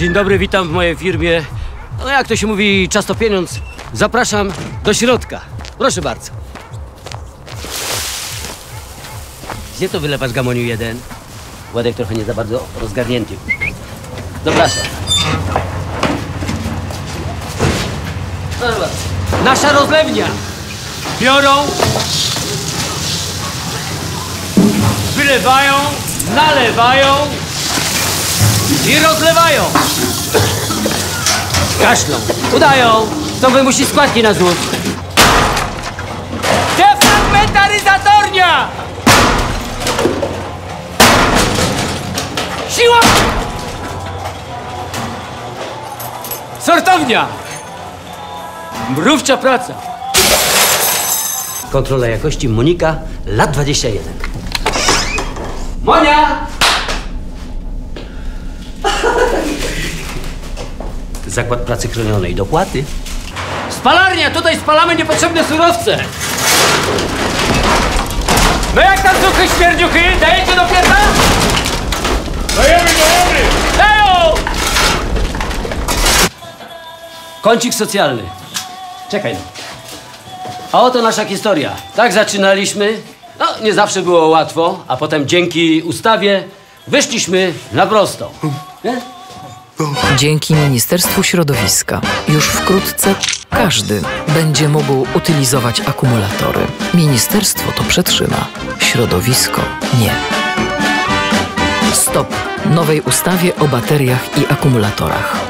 Dzień dobry, witam w mojej firmie. No jak to się mówi, czas to pieniądz. Zapraszam do środka. Proszę bardzo. Gdzie to wylewasz gamoniu jeden? Władek trochę nie za bardzo rozgarnięty. Zapraszam. Bardzo. Nasza rozlewnia. Biorą, wylewają, nalewają i rozlewają. Kaszlą. Udają. To wymusi składki na złóż. Defragmentaryzatornia! Siła! Sortownia! Mrówcza praca. Kontrola jakości Monika, lat 21. Monia! Zakład pracy chronionej. Dopłaty? Spalarnia! Tutaj spalamy niepotrzebne surowce! No jak tam suchy śmierdziuchy? Dajecie do pieca? Dajemy, dajemy! Dają! Kącik socjalny. Czekaj. no. A oto nasza historia. Tak zaczynaliśmy. No, nie zawsze było łatwo, a potem dzięki ustawie wyszliśmy na prostą. Nie? Dzięki Ministerstwu Środowiska już wkrótce każdy będzie mógł utylizować akumulatory. Ministerstwo to przetrzyma, środowisko nie. Stop nowej ustawie o bateriach i akumulatorach.